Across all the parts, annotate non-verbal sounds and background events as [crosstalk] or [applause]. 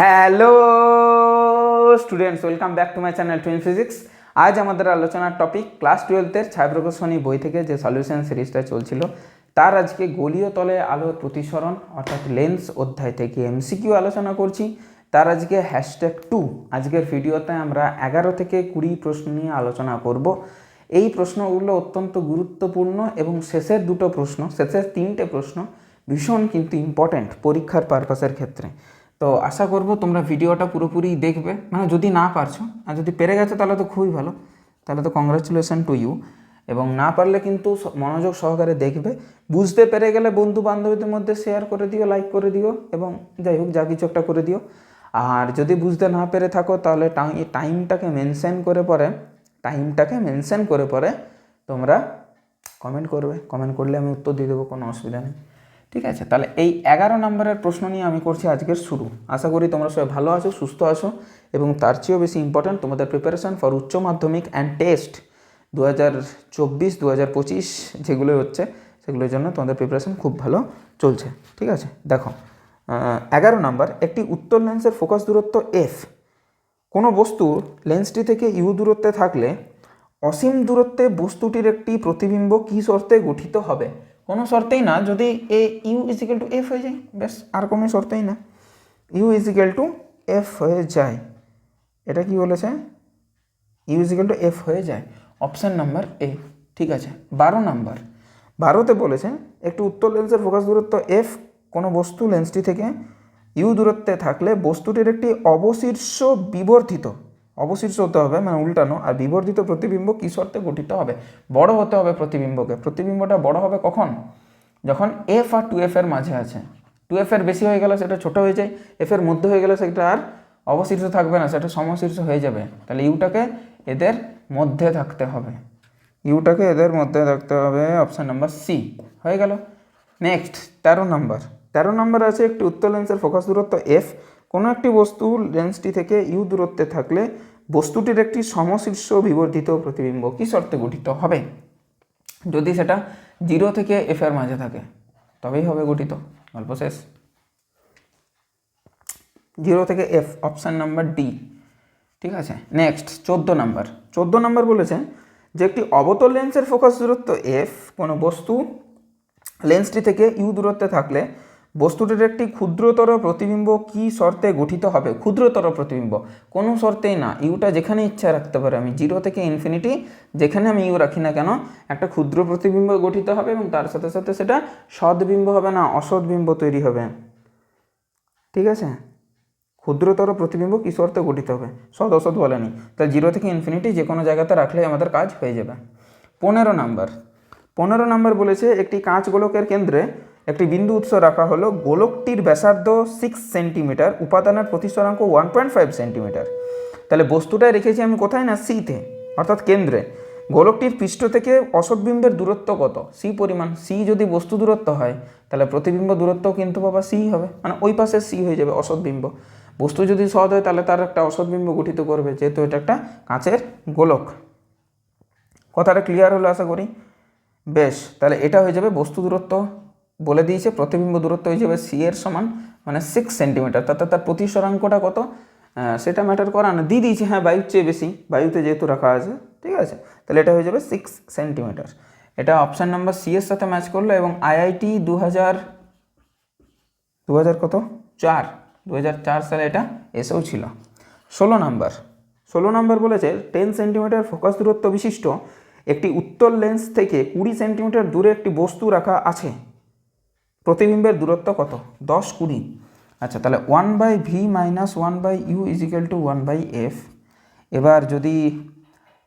Hello students welcome back to my channel twin physics আজ আমাদের আলোচনার টপিক ক্লাস টুয়েলভের ছায়াপ্রকাশনী বই থেকে যে সলিউশন সিরিজটা চলছিল, তার আজকে গলীয় তলে আলোর প্রতিসরণ, অর্থাৎ লেন্স অধ্যায় থেকে এমসিকিউ আলোচনা করছি। তার আজকে হ্যাশট্যাগ টু আজকের ভিডিওতে আমরা এগারো থেকে কুড়ি প্রশ্ন নিয়ে আলোচনা করব। এই প্রশ্নগুলো অত্যন্ত গুরুত্বপূর্ণ এবং শেষের দুটো প্রশ্ন, শেষের তিনটে প্রশ্ন ভীষণ কিন্তু ইম্পর্ট্যান্ট পরীক্ষার পারপাসের ক্ষেত্রে। তো আশা করব তোমরা ভিডিওটা পুরোপুরি দেখবে। মানে যদি না পারছ, আর যদি পেরে গেছো, তাহলে তো খুবই ভালো। তাহলে তো কংগ্রাচুলেশন টু ইউ এবং না পারলে কিন্তু মনোযোগ সহকারে দেখবে। বুঝতে পেরে গেলে বন্ধু বান্ধবীদের মধ্যে শেয়ার করে দিও লাইক করে দিও, এবং যাই হোক, যা কিছু একটা করে দিও। আর যদি বুঝতে না পেরে থাকো, তাহলে টাই- টাইমটাকে মেনশন করে পরে টাইমটাকে মেনশন করে পরে তোমরা কমেন্ট করবে। কমেন্ট করলে আমি উত্তর দিয়ে দেবো, কোনো অসুবিধা নেই। ঠিক আছে? তাহলে এই এগারো নম্বরের প্রশ্ন নিয়ে আমি করছি আজকের শুরু। আশা করি তোমরা সবাই ভালো আছো, সুস্থ আছো এবং তার চেয়েও বেশি ইম্পর্ট্যান্ট তোমাদের প্রিপারেশন ফর উচ্চ মাধ্যমিক অ্যান্ড টেস্ট দু হাজার চব্বিশ দু হাজার পঁচিশ যেগুলো হচ্ছে, সেগুলোর জন্য তোমাদের প্রিপারেশন খুব ভালো চলছে। ঠিক আছে? দেখো এগারো নম্বর, একটি উত্তর লেন্সের ফোকাস দূরত্ব এফ কোনো বস্তু লেন্সটি থেকে ইউ দূরত্বে থাকলে অসীম দূরত্বে বস্তুটির একটি প্রতিবিম্ব কী শর্তে গঠিত হবে? কোনো শর্তেই না, যদি এ U is equal to F হয়ে যায়, ব্যাস, আর কোনো শর্তেই না। ইউ ইজিক্যাল টু এফ হয়ে যায়। এটা কি বলেছে? ইউ ইজিক্যাল টু এফ হয়ে যায়। অপশান নাম্বার এ ঠিক আছে। বারো নাম্বার বারোতে বলেছে, একটি উত্তর লেন্সের ফোকাস দূরত্ব এফ কোনো বস্তু লেন্সটি থেকে ইউ দূরত্বে থাকলে বস্তুটির একটি অবশীর্ষ বিবর্ধিত। অবশীর্ষ হতে হবে মানে উল্টানো, আর বিবর্ধিত প্রতিবিম্ব কী শর্তে গঠিত হবে? বড় হতে হবে প্রতিবিম্বকে। প্রতিবিম্বটা বড় হবে কখন? যখন এফ আর টু এফ এর মাঝে আছে। টু এফ এর বেশি হয়ে গেলে সেটা ছোট হয়ে যায় এফ এর মধ্যে হয়ে গেলে সেটা আর অবশীর্ষ থাকবে না, সেটা সমশীর্ষ হয়ে যাবে। তাহলে ইউটাকে এদের মধ্যে থাকতে হবে। ইউটাকে এদের মধ্যে থাকতে হবে অপশান নাম্বার সি হয়ে গেল। নেক্সট তেরো নাম্বার তেরো নাম্বার আছে একটি উত্তর লেন্সের ফোকাস দূরত্ব এফ কোনো একটি বস্তু লেন্সটি থেকে ইউ দূরত্বে থাকলে বস্তুটির একটি সমশীর্ষ বিবর্ধিত প্রতিবিম্ব কী শর্তে গঠিত হবে? যদি সেটা জিরো থেকে এফ এর মাঝে থাকে, তবেই হবে গঠিত। গল্প শেষ। জিরো থেকে এফ অপশান নাম্বার ডি ঠিক আছে? নেক্সট চোদ্দ নাম্বার চোদ্দ নাম্বার বলেছে যে একটি অবতল লেন্সের ফোকাস দূরত্ব এফ কোনো বস্তু লেন্সটি থেকে ইউ দূরত্বে থাকলে বস্তুটির একটি ক্ষুদ্রতর প্রতিবিম্ব কি শর্তে গঠিত হবে? ক্ষুদ্রতর প্রতিবিম্ব। কোনো শর্তেই না। ইউটা যেখানে ইচ্ছা রাখতে পারে। আমি জিরো থেকে ইনফিনিটি যেখানে আমি ইউ রাখি না কেন, একটা ক্ষুদ্র প্রতিবিম্ব গঠিত হবে এবং তার সাথে সাথে সেটা সদ্বিম্ব হবে না, অসদ্বিম্ব তৈরি হবে। ঠিক আছে? ক্ষুদ্রতর প্রতিবিম্ব কি শর্তে গঠিত হবে? সদ অসৎ বলেনি তাহলে জিরো থেকে ইনফিনিটি যে কোনো জায়গাতে রাখলেই আমাদের কাজ হয়ে যাবে। পনেরো নাম্বার। পনেরো নাম্বার বলেছে একটি কাঁচ গোলকের কেন্দ্রে একটি বিন্দু উৎস রাখা হলো গোলকটির ব্যাসার্ধ সিক্স সেন্টিমিটার উপাদানের প্রতিসরাঙ্ক ওয়ান পয়েন্ট ফাইভ সেন্টিমিটার তাহলে বস্তুটা রেখেছি আমি কোথায় না সিতে অর্থাৎ কেন্দ্রে। গোলকটির পৃষ্ঠ থেকে অসৎবিম্বের দূরত্ব কত? সি পরিমাণ। সি যদি বস্তু দূরত্ব হয়, তাহলে প্রতিবিম্ব দূরত্বও কিন্তু বাবা সি হবে। মানে ওই পাশে সি হয়ে যাবে অসৎবিম্ব। বস্তু যদি সৎ হয়, তাহলে তার একটা অসৎবিম্ব গঠিত করবে, যেহেতু এটা একটা কাঁচের গোলক। কথাটা ক্লিয়ার হলো আশা করি? বেশ, তাহলে এটা হয়ে যাবে বস্তু দূরত্ব। বলে দিয়েছে, প্রতিবিম্ব দূরত্ব যাবে সি এর সমান মানে সিক্স সেন্টিমিটার তাতে তার প্রতিসরাঙ্কটা কত? সেটা ম্যাটার করা না। দিয়ে দিয়েছে হ্যাঁ বায়ুর চেয়ে বেশি। বায়ুতে যেহেতু রাখা আছে, ঠিক আছে? তাহলে এটা হয়ে যাবে সিক্স সেন্টিমিটার এটা অপশান নাম্বার সি এর সাথে ম্যাচ করল এবং আইআইটি দু হাজার দু হাজার কত? চার। দু হাজার চার সালে এটা এসেও ছিল। ষোলো নাম্বার ষোলো নাম্বার বলেছে টেন সেন্টিমিটার ফোকাস দূরত্ব বিশিষ্ট একটি উত্তর লেন্স থেকে কুড়ি সেন্টিমিটার দূরে একটি বস্তু রাখা আছে। প্রতিবিম্বের দূরত্ব কত? দশ কুড়ি। আচ্ছা তাহলে one by V minus one by U is equal to one by F এবার যদি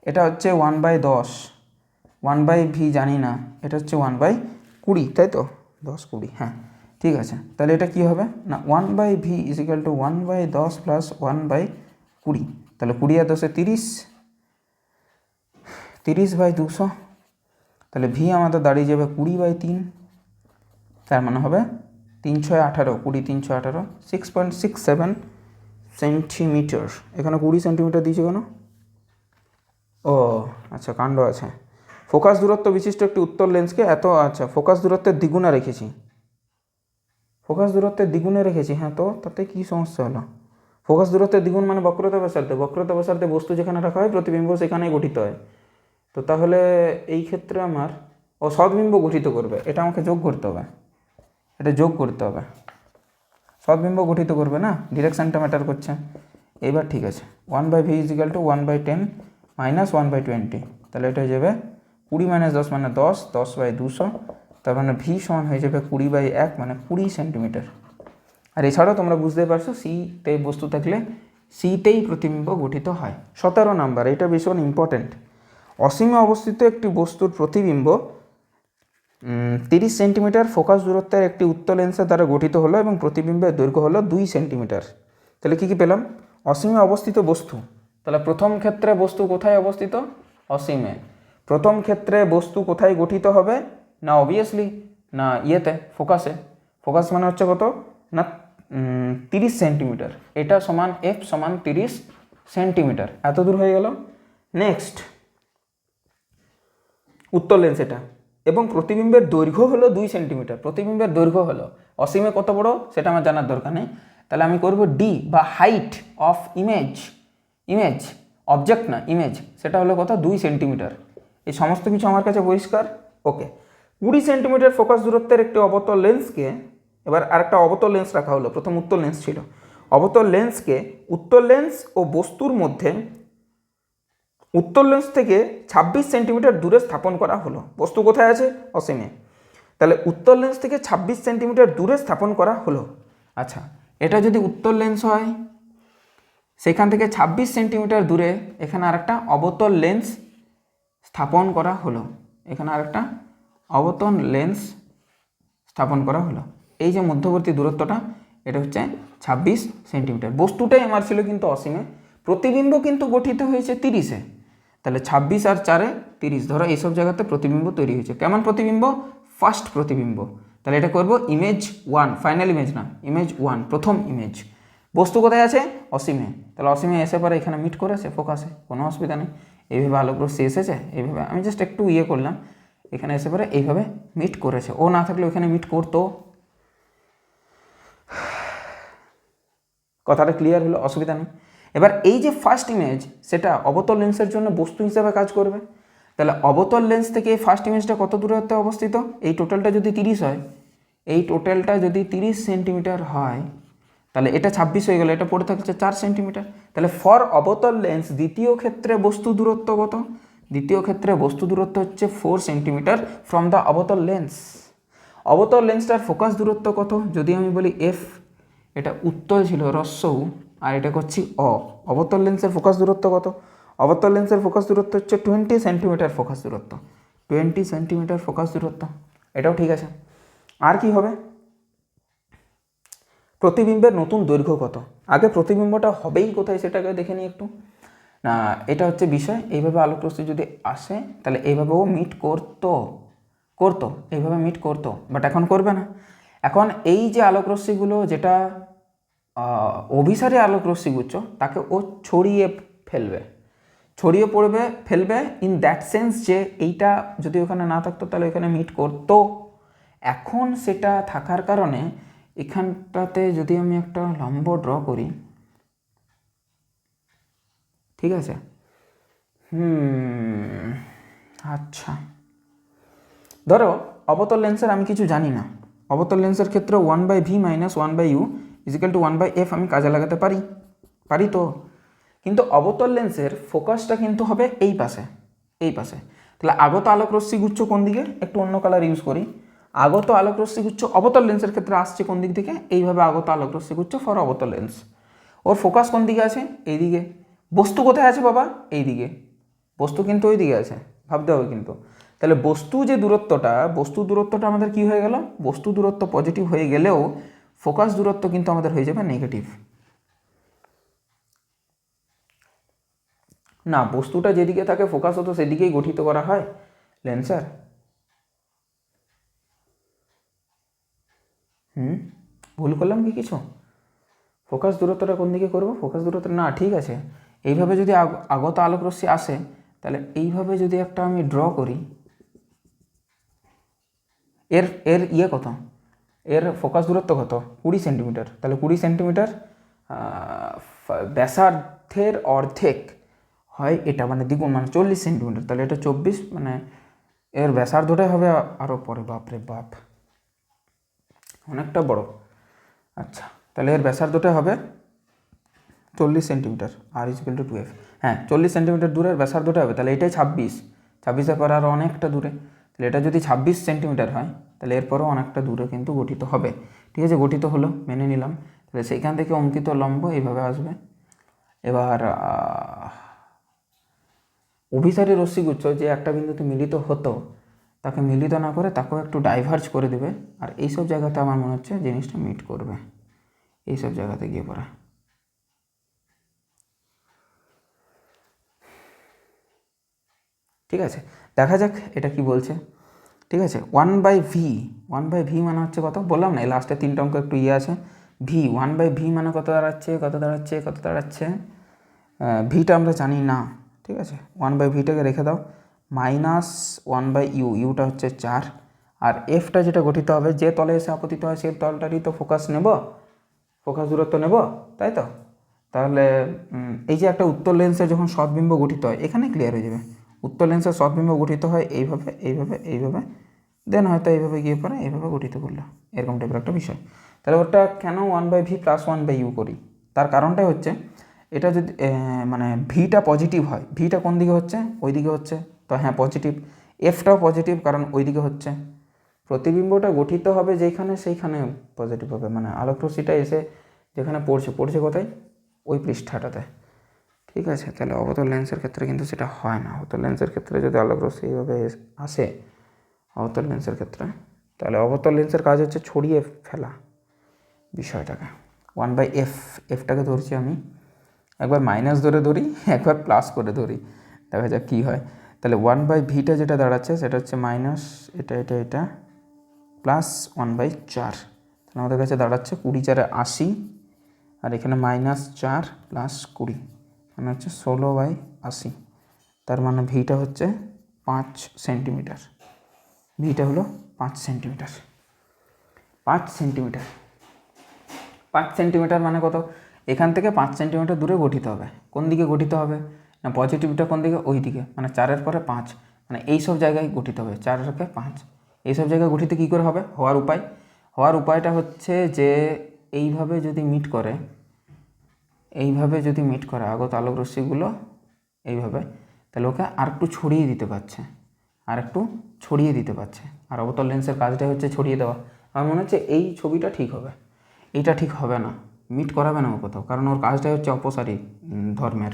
এটা হচ্ছে ওয়ান বাই দশ ওয়ান বাই ভি জানি না, এটা হচ্ছে ওয়ান বাই কুড়ি, তাই তো? দশ কুড়ি হ্যাঁ ঠিক আছে। তাহলে এটা কি হবে? না one by V is equal to one by দশ প্লাস ওয়ান বাই কুড়ি। তাহলে কুড়ি আর দশে তিরিশ তিরিশ বাই দুশো। তাহলে ভি আমাদের দাঁড়িয়ে যাবে কুড়ি বাই তিন। তার মানে হবে তিন ছয় আঠারো, কুড়ি তিন ছয় আঠারো six point six seven centimetre এখানে কুড়ি সেন্টিমিটার দিয়েছে কেন? ও আচ্ছা কাণ্ড আছে। ফোকাস দূরত্ব বিশিষ্ট একটি উত্তর লেন্সকে এত আচ্ছা ফোকাস দূরত্বের দ্বিগুণে রেখেছি। ফোকাস দূরত্বের দ্বিগুণে রেখেছি হ্যাঁ তো তাতে কী সমস্যা হলো? ফোকাস দূরত্বের দ্বিগুণ মানে বক্রতা ব্যাসার্ধে। বক্রতা ব্যাসার্ধে বস্তু যেখানে রাখা হয়, প্রতিবিম্ব সেখানেই গঠিত হয়। তো তাহলে এই ক্ষেত্রে আমার ও সদ্বিম্ব গঠিত করবে। এটা আমাকে যোগ করতে হবে। এটা যোগ করতে হবে। সদ্বিম্ব গঠিত করবে না? ডিরেকশানটা ম্যাটার করছে। এবার ঠিক আছে। One by V is equal to one by ten minus one by twenty তাহলে এটা হয়ে যাবে কুড়ি মাইনাস দশ মানে দশ দশ বাই দুশো। তার মানে ভি সমান হয়ে যাবে কুড়ি বাই এক মানে কুড়ি সেন্টিমিটার আর এছাড়াও তোমরা বুঝতে পারছ সিতে বস্তু থাকলে সিতেই প্রতিবিম্ব গঠিত হয়। সতেরো নাম্বার এটা ভীষণ ইম্পর্ট্যান্ট অসীমে অবস্থিত একটি বস্তুর প্রতিবিম্ব তিরিশ সেন্টিমিটার ফোকাস দূরত্বের একটি উত্তর লেন্সের দ্বারা গঠিত হলো এবং প্রতিবিম্বের দৈর্ঘ্য হলো দুই সেন্টিমিটার। তাহলে কী কী পেলাম? অসীমে অবস্থিত বস্তু। তাহলে প্রথম ক্ষেত্রে বস্তু কোথায় অবস্থিত? অসীমে। প্রথম ক্ষেত্রে বস্তু কোথায় গঠিত হবে? না অবভিয়াসলি না ইয়েতে, ফোকাসে। ফোকাস মানে হচ্ছে কত? না তিরিশ সেন্টিমিটার। এটা সমান এফ সমান তিরিশ সেন্টিমিটার। এত দূর হয়ে গেল? নেক্সট উত্তর লেন্স এটা। এবং প্রতিবিম্বের দৈর্ঘ্য হলো দুই সেন্টিমিটার, প্রতিবিম্বের দৈর্ঘ্য হলো। অসীমে কত বড়? সেটা আমার জানার দরকার নেই। তাহলে আমি করব ডি বা height of image image object না ইমেজ সেটা হলো কত? দুই সেন্টিমিটার। এই সমস্ত কিছু আমার কাছে পরিষ্কার? ওকে। কুড়ি সেন্টিমিটার ফোকাস দূরত্বের একটি অবতল লেন্সকে এবার আরেকটা অবতল লেন্স রাখা হলো, প্রথম উত্তর লেন্স ছিল। অবতল লেন্সকে উত্তর লেন্স ও বস্তুর মধ্যে উত্তর লেন্স থেকে ছাব্বিশ সেন্টিমিটার দূরে স্থাপন করা হলো। বস্তু কোথায় আছে? অসীমে। তাহলে উত্তর লেন্স থেকে ছাব্বিশ সেন্টিমিটার দূরে স্থাপন করা হলো। আচ্ছা এটা যদি উত্তর লেন্স হয়, সেখান থেকে ছাব্বিশ সেন্টিমিটার দূরে এখানে আরেকটা অবতল লেন্স স্থাপন করা হলো। এখানে আরেকটা অবতল লেন্স স্থাপন করা হলো। এই যে মধ্যবর্তী দূরত্বটা, এটা হচ্ছে ছাব্বিশ সেন্টিমিটার বস্তুটাই আমার ছিল কিন্তু অসীমে। প্রতিবিম্ব কিন্তু গঠিত হয়েছে তিরিশে। তাহলে ছাব্বিশ আর চারে তিরিশ। ধরো এইসব জায়গাতে প্রতিবিম্ব তৈরি হয়েছে। কেমন প্রতিবিম্ব? ফার্স্ট প্রতিবিম্ব। তাহলে এটা করব ইমেজ ওয়ান ফাইনাল ইমেজ না ইমেজ ওয়ান প্রথম ইমেজ বস্তু কোথায় আছে? অসীমে। তাহলে অসীমে এসে পরে এখানে মিট করেছে ফোকাসে কোনো অসুবিধা নেই। এইভাবে আলোক রশ্মি এসেছে এইভাবে। আমি জাস্ট একটু ইয়ে করলাম। এখানে এসে পরে এইভাবে মিট করেছে। ও না থাকলে ওখানে মিট করতো। [sighs] কথাটা ক্লিয়ার হলো, অসুবিধা নেই। এবার এই যে ফার্স্ট ইমেজ সেটা অবতল লেন্সের জন্য বস্তু হিসাবে কাজ করবে। তাহলে অবতল লেন্স থেকে এই ফার্স্ট ইমেজটা কত দূরত্বে অবস্থিত? এই টোটালটা যদি তিরিশ হয়, এই টোটালটা যদি তিরিশ সেন্টিমিটার হয়, তাহলে এটা ছাব্বিশ হয়ে গেল, এটা পড়ে থাকছে চার সেন্টিমিটার তাহলে ফর অবতল লেন্স দ্বিতীয় ক্ষেত্রে বস্তু দূরত্ব কত? দ্বিতীয় ক্ষেত্রে বস্তু দূরত্ব হচ্ছে ফোর সেন্টিমিটার ফ্রম দ্য অবতল লেন্স অবতল লেন্সটার ফোকাস দূরত্ব কত? যদি আমি বলি এফ এটা উত্তর ছিল রস্যৌ আর এটা করছি অ। অবতল লেন্সের ফোকাস দূরত্ব কত? অবতল লেন্সের ফোকাস দূরত্ব হচ্ছে টোয়েন্টি সেন্টিমিটার ফোকাস দূরত্ব। টোয়েন্টি সেন্টিমিটার ফোকাস দূরত্ব। এটাও ঠিক আছে। আর কি হবে? প্রতিবিম্বের নতুন দৈর্ঘ্য কত? আগে প্রতিবিম্বটা হবেই কোথায় সেটাকে দেখে নিই একটু। না, এটা হচ্ছে বিষয়। এইভাবে আলোক রশ্মি যদি আসে, তাহলে এইভাবেও মিট করতো। করতো। এইভাবে মিট করতো। বাট এখন করবে না। এখন এই যে আলোক রশ্মিগুলো যেটা অভিসারী আলোক রশ্মিগুচ্ছ তাকে ও ছড়িয়ে ফেলবে। ছড়িয়ে পড়বে, ফেলবে ইন দ্যাট সেন্স যে এইটা যদি ওখানে না থাকতো তাহলে ওখানে মিট করতো। এখন সেটা থাকার কারণে এখানটাতে যদি আমি একটা লম্ব ড্র করি, ঠিক আছে? হুম আচ্ছা। ধরো, অবতল লেন্সের আমি কিছু জানি না। অবতল লেন্সের ক্ষেত্রে one by V minus one by U is equal to one by F আমি কাজে লাগাতে পারি? পারি তো। কিন্তু অবতল লেন্সের ফোকাসটা কিন্তু হবে এই পাশে এই পাশে। তাহলে আগত আলোক রশ্মি গুচ্ছ কোন দিকে? একটু অন্য কালার ইউজ করি। আগত আলোক রশ্মি গুচ্ছ অবতল লেন্সের ক্ষেত্রে আসছে কোন দিক থেকে? এইভাবে আগত আলোক রশ্মি গুচ্ছ ফর অবতল লেন্স ওর ফোকাস কোন দিকে আছে? এইদিকে। বস্তু কোথায় আছে বাবা? এইদিকে। বস্তু কিন্তু ওই দিকে আছে, ভাবতে হবে কিন্তু। তাহলে বস্তু যে দূরত্বটা, বস্তু দূরত্বটা আমাদের কি হয়ে গেল? বস্তু দূরত্ব পজিটিভ হয়ে গেলেও ফোকাস দূরত্ব কিন্তু আমাদের হয়ে যাবে নেগেটিভ না, বস্তুটা যেদিকে থাকে ফোকাস হতো সেদিকেই গঠিত করা হয়, লেন্সার। হুম? ভুল করলাম কি কিছু? ফোকাস দূরত্বটা কোন দিকে করব? ফোকাস দূরত্ব, না, ঠিক আছে। এইভাবে যদি আগ- আগত আলোক রশ্মি আসে, তাহলে এইভাবে যদি একটা আমি ড্র করি, এর এর ইয়ে কত? এর ফোকাস দূরত্ব কত? কুড়ি সেন্টিমিটার তাহলে কুড়ি সেন্টিমিটার ব্যাসার্ধের অর্ধেক হয় এটা মানে দ্বিগুণ মানে চল্লিশ সেন্টিমিটার তাহলে এটা চব্বিশ মানে এর ব্যাসার্ধটাই হবে আরও পরে বাপরে বাপ। অনেকটা বড়। আচ্ছা তাহলে এর ব্যাসার্ধটা হবে চল্লিশ সেন্টিমিটার আর ইজিক্যাল টু টুয়েলভ হ্যাঁ চল্লিশ সেন্টিমিটার দূরের ব্যাসার্ধটা হবে, তাহলে এটাই ছাব্বিশ। ছাব্বিশের পর আরও অনেকটা দূরে। তাহলে এটা যদি ছাব্বিশ সেন্টিমিটার হয়, তাহলে এরপরও অনেকটা দূরে কিন্তু গঠিত হবে। ঠিক আছে, গঠিত হলো, মেনে নিলাম। তাহলে সেইখান থেকে অঙ্কিত লম্ব এইভাবে আসবে। এবার অভিসারী রশ্মিগুচ্ছ যে একটা বিন্দুতে মিলিত হতো, তাকে মিলিত না করে তাকেও একটু ডাইভার্জ করে দেবে। আর এইসব জায়গাতে আমার মনে হচ্ছে জিনিসটা মিট করবে। এইসব জায়গাতে গিয়ে পড়া। ঠিক আছে দেখা যাক এটা কি বলছে। ঠিক আছে one by V one by V মানে হচ্ছে কত? বললাম না, এই লাস্টে তিনটা অঙ্ক একটু ইয়ে আছে। ভি ওয়ান বাই ভি মানে কত দাঁড়াচ্ছে কত দাঁড়াচ্ছে কত দাঁড়াচ্ছে? ভিটা আমরা জানি না, ঠিক আছে? ওয়ান বাই ভিটাকে রেখে দাও মাইনাস ওয়ান বাই ইউ ইউটা হচ্ছে চার। আর এফটা যেটা গঠিত হবে, যে তলে এসে আপতিত হয়, সেই তলটারই তো ফোকাস নেব ফোকাস দূরত্ব নেব, তাই তো? তাহলে এই যে একটা উত্তর লেন্সে যখন সৎবিম্ব গঠিত হয়, এখানে ক্লিয়ার হয়ে যাবে। উত্তর লেন্সের সৎবিম্ব গঠিত হয় এইভাবে এইভাবে এইভাবে। দেন হয়তো এইভাবে গিয়ে পরে এইভাবে গঠিত করল। এরকম টাইপের একটা বিষয়। তাহলে ওটা কেন one by V plus one by U করি? তার কারণটা হচ্ছে, এটা যদি মানে ভিটা পজিটিভ হয় ভিটা কোন দিকে হচ্ছে? ওই দিকে হচ্ছে। তো হ্যাঁ পজিটিভ এফটাও পজিটিভ কারণ ওই দিকে হচ্ছে। প্রতিবিম্বটা গঠিত হবে যেখানে সেইখানে পজিটিভ হবে। মানে আলোকরশ্মিটা এসে যেখানে পড়ছে পড়ছে কোথায়? ওই পৃষ্ঠাটাতে। ঠিক আছে, তাহলে অবতল লেন্সের ক্ষেত্রে কিন্তু সেটা হয় না। অবতল লেন্সের ক্ষেত্রে যদি আলোকরশ্মি এইভাবে আসে অবতল লেন্সের ক্ষেত্রে, তাহলে অবতল লেন্সের কাজ হচ্ছে ছড়িয়ে ফেলা বিষয়টাকে। ওয়ান বাই এফ এফটাকে ধরছি আমি। একবার মাইনাস ধরে ধরি, একবার প্লাস করে ধরি। দেখা যাক কী হয়। তাহলে ওয়ান বাই ভিটা যেটা দাঁড়াচ্ছে, সেটা হচ্ছে মাইনাস এটা এটা এটা প্লাস ওয়ান বাই চার। তাহলে আমাদের কাছে দাঁড়াচ্ছে কুড়ি চারে আশি, আর এখানে মাইনাস চার প্লাস কুড়ি। মানে হচ্ছে ষোলো বাই আশি। তার মানে ভিটা হচ্ছে পাঁচ সেন্টিমিটার। ভিটা হলো পাঁচ সেন্টিমিটার। পাঁচ সেন্টিমিটার। পাঁচ সেন্টিমিটার মানে কত? এখান থেকে পাঁচ সেন্টিমিটার দূরে গঠিত হবে। কোন দিকে গঠিত হবে? না পজিটিভটা কোন দিকে? ওই দিকে। মানে চারের পরে পাঁচ। মানে এই সব জায়গায় গঠিত হবে। চারকে পাঁচ। এই সব জায়গায় গঠিত কী করে হবে? হওয়ার উপায়। হওয়ার উপায়টা হচ্ছে যে, এইভাবে যদি মিট করে এইভাবে যদি মিট করে আগত আলোক রশ্মিগুলো, এইভাবে, তাহলে ওকে আর একটু ছড়িয়ে দিতে পারছে। আর একটু ছড়িয়ে দিতে পারছে। আর অবতল লেন্সের কাজটাই হচ্ছে ছড়িয়ে দেওয়া। আমার মনে হচ্ছে এই ছবিটা ঠিক হবে। এইটা ঠিক হবে না। মিট করাবে না ও কোথাও। কারণ ওর কাজটাই হচ্ছে অপসারী ধর্মের।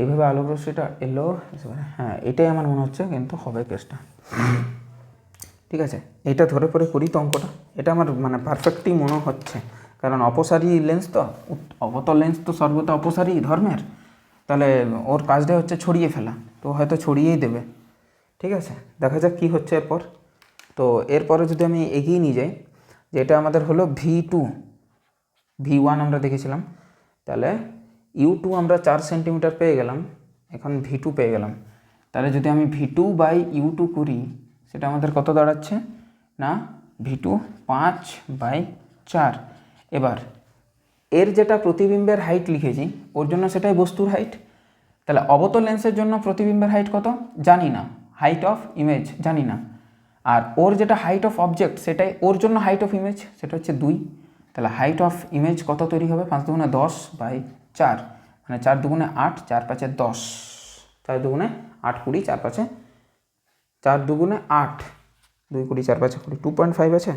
এইভাবে আলোক রশ্মিটা এলো হ্যাঁ এটাই আমার মনে হচ্ছে কিন্তু হবে কেসটা। ঠিক আছে, এটা ধরে পরে করি তো অঙ্কটা। এটা আমার মানে পারফেক্টই মনে হচ্ছে। কারণ অপসারী লেন্স তো অবতল লেন্স তো সর্বদা অপসারী ধর্মের। তাহলে ওর কাজটাই হচ্ছে ছড়িয়ে ফেলা, তো হয়তো ছড়িয়েই দেবে। ঠিক আছে, দেখা যাক কী হচ্ছে এরপর। তো এরপরে যদি আমি এগিয়ে নিয়ে যাই, যেটা আমাদের হলো ভি টু ভি ওয়ান আমরা দেখেছিলাম। তাহলে ইউ টু আমরা চার সেন্টিমিটার পেয়ে গেলাম, এখন ভি টু পেয়ে গেলাম। তাহলে যদি আমি V two by U two করি, সেটা আমাদের কত দাঁড়াচ্ছে? না ভি টু পাঁচ বাই চার। এবার, এর যেটা প্রতিবিম্বের হাইট লিখেছি, ওর জন্য সেটাই বস্তুর হাইট তাহলে অবতল লেন্সের জন্য প্রতিবিম্বের হাইট কত? জানি না। হাইট অফ ইমেজ জানি না। আর ওর যেটা হাইট অফ অবজেক্ট সেটাই ওর জন্য হাইট অফ ইমেজ সেটা হচ্ছে দুই। তাহলে হাইট অফ ইমেজ কত তৈরি হবে? পাঁচ দুগুণে দশ বাই চার মানে চার দুগুণে আট, চার পাঁচে দশ। চার দুগুণে আট কুড়ি, চার পাঁচে, চার দুগুণে আট, দুই কুড়ি, চার পাঁচে কুড়ি টু পয়েন্ট ফাইভ আছে?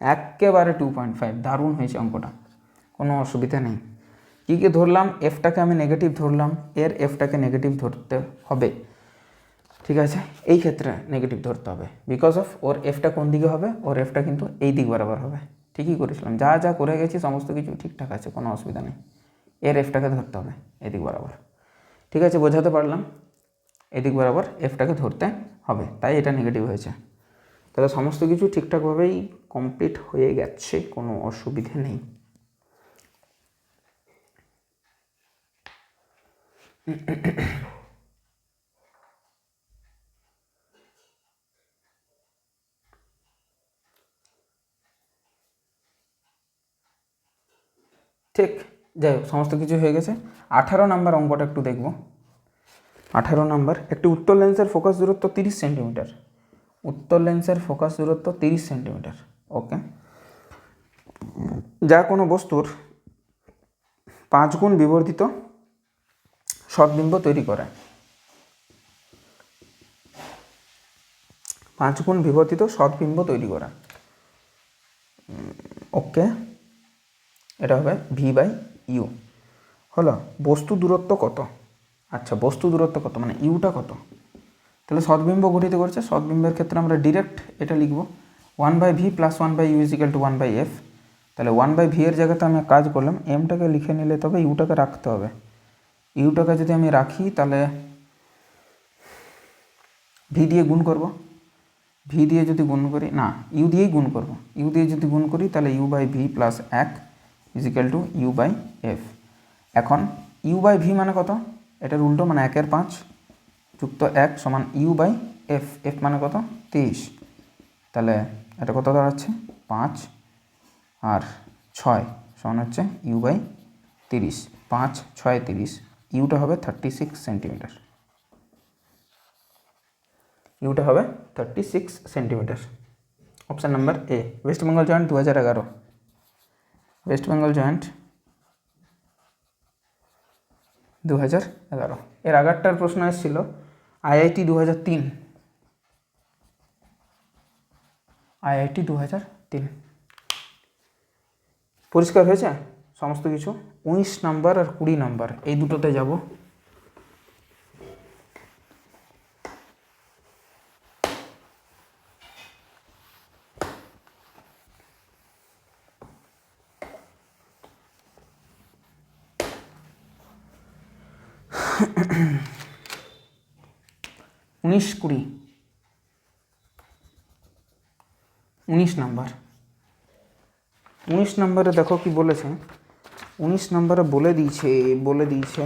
একেবারে টু পয়েন্ট ফাইভ দারুণ হয়েছে অঙ্কটা। কোনো অসুবিধা নেই। কী কী ধরলাম? এফটাকে আমি নেগেটিভ ধরলাম, এর এফটাকে নেগেটিভ ধরতে হবে। ঠিক আছে? এই ক্ষেত্রে নেগেটিভ ধরতে হবে। বিকজ অফ ওর এফটা কোন দিকে হবে? ওর এফটা কিন্তু এই দিক বরাবর হবে। ঠিকই করেছিলাম। যা যা করে গেছি, সমস্ত কিছু ঠিকঠাক আছে, কোনো অসুবিধা নেই। এর এফটাকে ধরতে হবে, এদিক বরাবর। ঠিক আছে, বোঝাতে পারলাম? এদিক বরাবর এফটাকে ধরতে হবে, তাই এটা নেগেটিভ হয়েছে। তাহলে সমস্ত কিছু ঠিকঠাকভাবেই কমপ্লিট হয়ে গেছে, কোনো অসুবিধে নেই। ঠিক। যাই হোক, সমস্ত কিছু হয়ে গেছে। আঠারো নাম্বার অঙ্কটা একটু দেখব। আঠারো নাম্বার, একটি উত্তর লেন্সের ফোকাস দূরত্ব তিরিশ সেন্টিমিটার। উত্তর লেন্সের ফোকাস দূরত্ব তিরিশ সেন্টিমিটার, ওকে? যা কোনো বস্তুর পাঁচ গুণ বিবর্ধিত সদ্বিম্ব তৈরি করে। পাঁচ গুণ বিবর্তিত সদ্বিম্ব তৈরি করা। ওকে? এটা হবে ভি বাই ইউ। হলো, বস্তু দূরত্ব কত? আচ্ছা বস্তু দূরত্ব কত? মানে ইউটা কত? তাহলে সদ্বিম্ব গঠিত করছে, সদ্বিম্বের ক্ষেত্রে আমরা ডিরেক্ট এটা লিখব। One by V plus one by U is equal to one by F তাহলে ওয়ান বাই ভি এর জায়গাতে আমি কাজ করলাম এমটাকে লিখে নিলে তবে ইউটাকে রাখতে হবে। ইউটাকে যদি আমি রাখি, তাহলে ভি দিয়ে গুণ করব। ভি দিয়ে যদি গুণ করি, না ইউ দিয়েই গুণ করব। ইউ দিয়ে যদি গুণ করি, তাহলে ইউ বাই ভি প্লাস এক। Is equal to U by F এখন ইউ বাই ভি মানে কত? এটার উল্টো মানে একের পাঁচ, যুক্ত এক সমান ইউ বাই এফ এফ মানে কত? তেইশ। তাহলে এটা কত দাঁড়াচ্ছে? পাঁচ। আর ছয় সমান হচ্ছে ইউ বাই তিরিশ। পাঁচ, ছয়, তিরিশ। ইউটা হবে থার্টি সিক্স সেন্টিমিটার ইউটা হবে thirty six centimetre option number A West Bengal joint দু হাজার এগারো। ওয়েস্ট বেঙ্গল জয়েন্ট দু হাজার এগারো। এর আগেরটার প্রশ্ন এসেছিল আইআইটি দু হাজার তিন। আইআইটি দু হাজার তিন। পরিষ্কার হয়েছে? সমস্ত কিছু? উনিশ নাম্বার আর কুড়ি নাম্বার, এই দুটোতে যাব। উনিশ কুড়ি। উনিশ নাম্বার। উনিশ নম্বরে দেখো কি বলেছে। উনিশ নম্বরে বলে দিয়েছে বলে দিয়েছে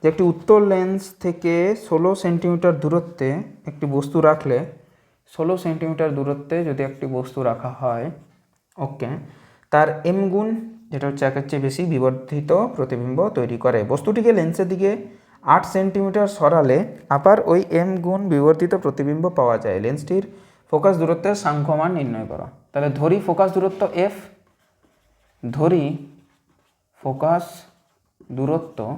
যে একটি উত্তর লেন্স থেকে ষোলো সেন্টিমিটার দূরত্বে একটি বস্তু রাখলে, ষোলো সেন্টিমিটার দূরত্বে যদি একটি বস্তু রাখা হয় ওকে তার এম গুণ, যেটা হচ্ছে একের চেয়ে বেশি বিবর্ধিত প্রতিবিম্ব তৈরি করে। বস্তুটিকে লেন্সের দিকে আট সেন্টিমিটার সরালে আবার ওই এম গুণ বিবর্ধিত প্রতিবিম্ব পাওয়া যায়। লেন্সটির ফোকাস দূরত্বের সাংখ্যমান নির্ণয় করো। তাহলে ধরি ফোকাস দূরত্ব এফ ধরি ফোকাস দূরত্ব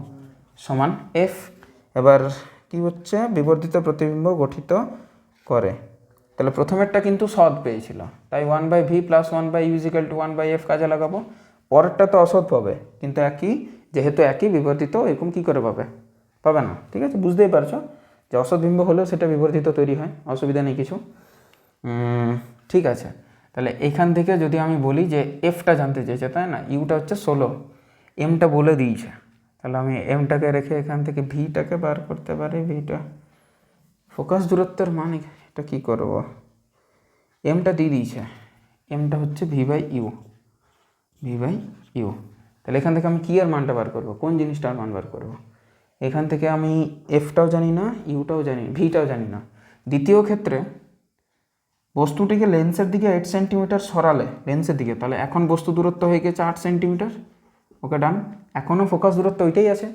সমান এফ এবার কি হচ্ছে? বিবর্ধিত প্রতিবিম্ব গঠিত করে। তাহলে প্রথমেরটা কিন্তু সৎ পেয়েছিল। তাই one by V plus one by U is equal to one by F কাজে লাগাবো। পরেরটা তো অসৎ পাবে। কিন্তু একই, যেহেতু একই বিবর্ধিত এরকম কী করে পাবে? পাবে না, ঠিক আছে? বুঝতেই পারছ যে অসৎ বিম্ব হলেও সেটা বিবর্ধিত তৈরি হয়, অসুবিধা নেই কিছু। ঠিক আছে। তাহলে এইখান থেকে যদি আমি বলি যে এফটা জানতে চেয়েছে, তাই না? ইউটা হচ্ছে ষোলো এমটা বলে দিয়েছে। তাহলে আমি এমটাকে রেখে এখান থেকে ভিটাকে বার করতে পারি ভিটা ফোকাস দূরত্বের মান এটা কী করব? এমটা দিয়ে দিয়েছে। এমটা হচ্ছে V by U V by U তাহলে এখান থেকে আমি কী এর মানটা বার করব? কোন জিনিসটার মান বার করব? এখান থেকে আমি এফটাও জানি না ইউটাও জানি ভিটাও জানি না। দ্বিতীয় ক্ষেত্রে বস্তুটিকে লেন্সের দিকে এইট সেন্টিমিটার সরালে লেন্সের দিকে, তাহলে এখন বস্তু দূরত্ব হয়ে গেছে আট সেন্টিমিটার ওকে ডান এখনও ফোকাস দূরত্ব ওইটাই আছে।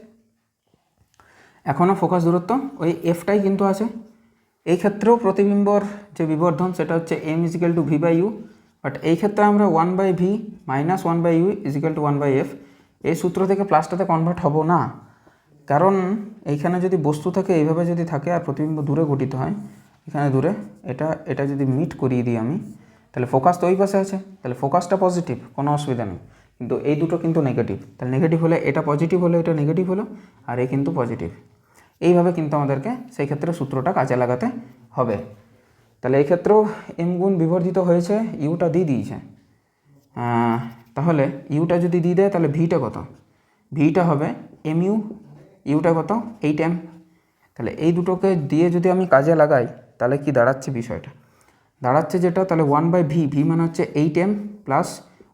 এখনও ফোকাস দূরত্ব, ওই এফটাই কিন্তু আছে। এই ক্ষেত্রেও প্রতিবিম্বর যে বিবর্ধন, সেটা হচ্ছে M is equal to V by U but এই ক্ষেত্রে আমরা one by V minus one by U is equal to one by F এই সূত্র থেকে প্লাসটাতে কনভার্ট হব না। কারণ এইখানে যদি বস্তু থাকে, এইভাবে যদি থাকে আর প্রতিবিম্ব দূরে গঠিত হয়, এখানে দূরে এটা এটা যদি মিট করিয়ে দিই আমি, তাহলে ফোকাস তো ওই পাশে আছে, তাহলে ফোকাসটা পজিটিভ কোনো অসুবিধা নেই। কিন্তু এই দুটো কিন্তু নেগেটিভ তাহলে নেগেটিভ হলে এটা পজিটিভ হলে, এটা নেগেটিভ হলো, আর এই কিন্তু পজিটিভ এইভাবে কিন্তু আমাদেরকে সেই ক্ষেত্রে সূত্রটা কাজে লাগাতে হবে। তাহলে এই ক্ষেত্রেও এম গুণ বিবর্ধিত হয়েছে ইউটা দিয়ে দিয়েছে। তাহলে ইউটা যদি দিয়ে দেয়, তাহলে ভিটা কত? ভিটা হবে এম ইউ ইউটা কত এইট এম তাহলে এই দুটোকে দিয়ে যদি আমি কাজে লাগাই তাহলে কি দাঁড়াচ্ছে বিষয়টা দাঁড়াচ্ছে যেটা তাহলে ওয়ান বাই ভি ভি মানে হচ্ছে eight M plus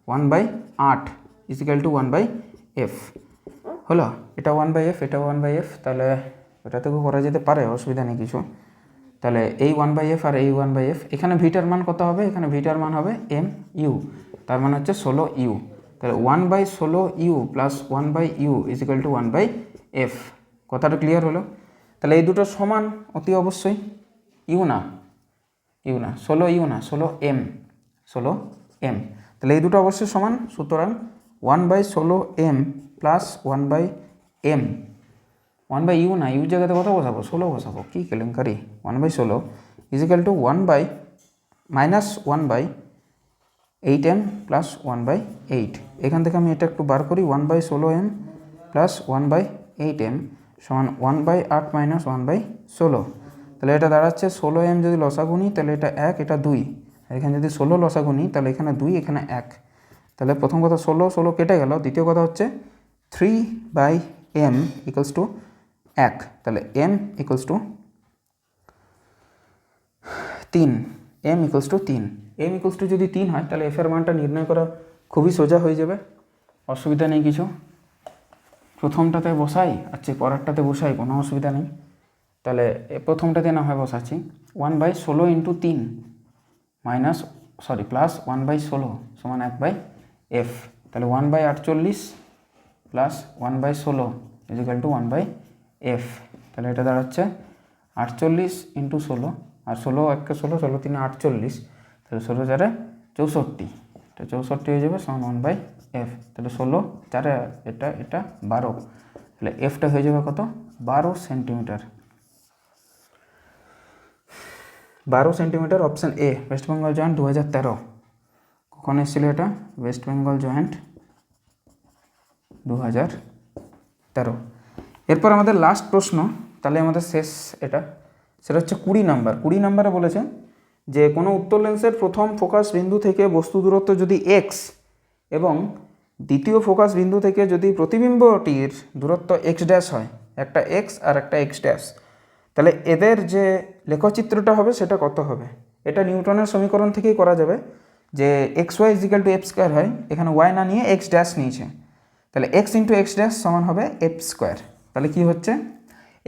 one by আট is equal to one by F হলো এটা ওয়ান বাই এফ এটা ওয়ান বাই এফ তাহলে এটা থেকেও করা যেতে পারে অসুবিধা নেই কিছু তাহলে এই ওয়ান বাই এফ আর এই ওয়ান বাই এফ এখানে ভিটার মান কত হবে এখানে ভিটার মান হবে এম ইউ তার মানে হচ্ছে ষোলো ইউ তাহলে ওয়ান বাই ষোলো U plus one by U is equal to one by F কথাটা ক্লিয়ার হলো? তাহলে এই দুটো সমান অতি অবশ্যই ইউ না ইউ ষোলো ইউ না ষোলো এম ষোলো এম তাহলে এই দুটো অবশ্যই সমান, সুতরাং ওয়ান বাই ষোলো M plus one by M one by U না ইউ জায়গাতে কত বসাবো? ষোলো বসাবো। কী কেলেঙ্কারি? ওয়ান বাই ষোলো is equal to one by minus one by eight M plus one by eight এখান থেকে আমি এটা একটু বার করি ওয়ান বাই ষোলো M plus one by eight M সমান ওয়ান বাই আট মাইনাস ওয়ান বাই ষোলো। তাহলে এটা দাঁড়াচ্ছে ষোলো এম যদি লসাগু নিই তাহলে এটা এক, এটা দুই। এখানে যদি ষোলো লসাগু নিই তাহলে এখানে দুই, এখানে এক। তাহলে প্রথম কথা ষোলো ষোলো কেটে গেল। দ্বিতীয় কথা হচ্ছে three by M equals to এক। তাহলে এম ইকুয়ালস টু তিন। এম ইকুয়ালস টু তিন। এম ইকুয়ালস টু যদি তিন হয়, তাহলে এফের মানটা নির্ণয় করা খুবই সোজা হয়ে যাবে। অসুবিধা নেই কিছু। প্রথমটাতে বসাই আচ্ছা পরেরটাতে বসাই, কোনো অসুবিধা নেই। তাহলে প্রথমটাতে না হয় বসাচ্ছি। ওয়ান বাই ষোলো ইন্টু তিন minus sorry plus one by ষোলো সমান এক বাই এফ তাহলে ওয়ান বাই আটচল্লিশ প্লাস ওয়ান বাই ষোলো equal to one by F তাহলে এটা দাঁড়াচ্ছে আটচল্লিশ ইন্টু ষোলো, আর ষোলো একে ষোলো ষোলো তিনে আটচল্লিশ। তাহলে ষোলো চারে চৌষট্টি। এটা চৌষট্টি হয়ে যাবে সমান ওয়ান বাই এফ তাহলে ষোলো, চারে এটা এটা বারো। তাহলে এফটা হয়ে যাবে কত? বারো সেন্টিমিটার। বারো centimetre option A West Bengal joint দু হাজার তেরো। কখন এসেছিল এটা? ওয়েস্ট বেঙ্গল জয়েন্ট দু হাজার তেরো। এরপর আমাদের লাস্ট প্রশ্ন, তাহলে আমাদের শেষ এটা। সেটা হচ্ছে কুড়ি নাম্বার। কুড়ি নাম্বারে বলেছে যে কোনো উত্তর লেন্সের প্রথম ফোকাস বিন্দু থেকে বস্তু দূরত্ব যদি এক্স এবং দ্বিতীয় ফোকাস বিন্দু থেকে যদি প্রতিবিম্বটির দূরত্ব এক্স ড্যাশ হয়, একটা এক্স আর একটা এক্স ড্যাশ তাহলে এদের যে লেখচিত্রটা হবে সেটা কত হবে? এটা নিউটনের সমীকরণ থেকেই করা যাবে যে X Y equal to F square হয়, এখানে ওয়াই না নিয়ে এক্স ড্যাশ নিয়েছে। তাহলে এক্স ইন্টু এক্স ড্যাশ সমান হবে এফ স্কোয়ার তাহলে কি হচ্ছে?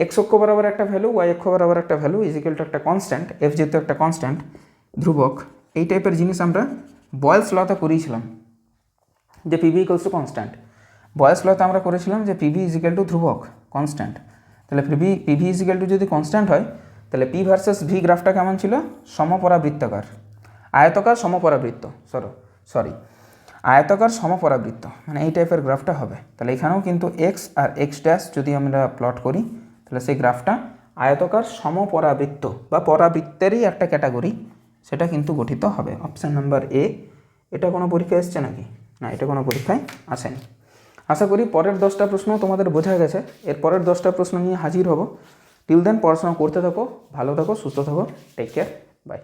এক্স অক্ষ বরাবর একটা ভ্যালু ওয়াই অক্ষ বরাবর একটা ভ্যালু ইজিক্যাল টু একটা কনস্ট্যান্ট এফ যেহেতু একটা কনস্ট্যান্ট ধ্রুবক, এই টাইপের জিনিস আমরা বয়েলস লতে করিয়েছিলাম। যে PV equals to constant Boyle's লতে আমরা করেছিলাম যে পিবি ইজিক্যাল টু ধ্রুবক কনস্ট্যান্ট তাহলে পিবি পিভি ইজিক্যাল টু যদি কনস্ট্যান্ট হয়, তাহলে পি ভার্সেস ভি গ্রাফটা কেমন ছিল? সমপরাবৃত্তাকার। আয়তকার সমপরাবৃত্ত সরো সরি আয়তকার সমপরাবৃত্ত মানে এই টাইপের গ্রাফটা হবে। তাহলে এখানেও কিন্তু এক্স আর এক্স ড্যাশ যদি আমরা প্লট করি, তাহলে সেই গ্রাফটা আয়তকার সমপরাবৃত্ত বা পরাবৃত্তেরই একটা ক্যাটাগরি সেটা কিন্তু গঠিত হবে। অপশান নাম্বার এ এটা কোনো পরীক্ষা এসছে নাকি? না, এটা কোনো পরীক্ষায় আসেনি। আশা করি পরের দশটা প্রশ্ন তোমাদের বোঝা গেছে। এর পরের দশটা প্রশ্ন নিয়ে হাজির হব। টিল দেন পড়াশোনা করতে থাকো, ভালো থাকো, সুস্থ থাকো টেক কেয়ার বাই